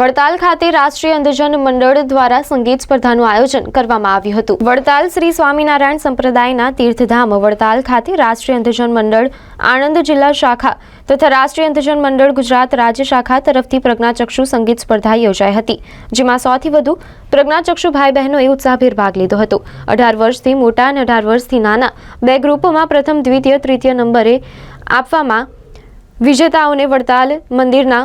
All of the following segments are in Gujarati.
વડતાલ ખાતે રાષ્ટ્રીય અંધજન મંડળ દ્વારા સંગીત સ્પર્ધાનું આયોજન કરવામાં આવ્યું હતું. વડતાલ શ્રી સ્વામિનારાયણ સંપ્રદાયના તીર્થધામ વડતાલ ખાતે રાષ્ટ્રીય અંધજન મંડળ આણંદ જિલ્લા શાખા તથા રાષ્ટ્રીય અંધજન મંડળ ગુજરાત રાજ્ય શાખા તરફથી પ્રજ્ઞાચક્ષુ સંગીત સ્પર્ધા યોજાઈ હતી, જેમાં સૌથી વધુ પ્રજ્ઞાચક્ષુ ભાઈ બહેનોએ ઉત્સાહભેર ભાગ લીધો હતો. અઢાર વર્ષથી મોટા અને અઢાર વર્ષથી નાના બે ગ્રુપોમાં પ્રથમ, દ્વિતીય, તૃતીય નંબરે આપવામાં વિજેતાઓને વડતાલ મંદિરના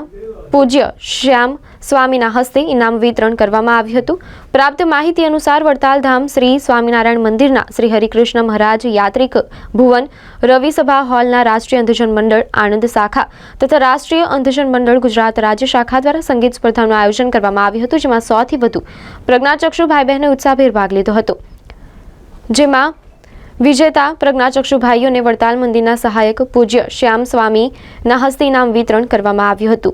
પૂજ્ય શ્યામ સ્વામીના હસ્તે ઇનામ વિતરણ કરવામાં આવ્યું હતું. પ્રાપ્ત માહિતી અનુસાર વડતાલ ધામ શ્રી સ્વામિનારાયણ મંદિરના શ્રી હરિકૃષ્ણ મહારાજ યાત્રિક ભુવન, રવિસભા હોલના રાષ્ટ્રીય અંધજન મંડળ આણંદ શાખા તથા રાષ્ટ્રીય અંધજન મંડળ ગુજરાત રાજ્ય શાખા દ્વારા સંગીત સ્પર્ધાનું આયોજન કરવામાં આવ્યું હતું, જેમાં સૌથી વધુ પ્રજ્ઞાચક્ષુ ભાઈ બહેને ઉત્સાહભેર ભાગ લીધો હતો. જેમાં વિજેતા પ્રજ્ઞાચક્ષુ ભાઈઓને વડતાલ મંદિરના સહાયક પૂજ્ય શ્યામ સ્વામીના હસ્તે ઇનામ વિતરણ કરવામાં આવ્યું હતું.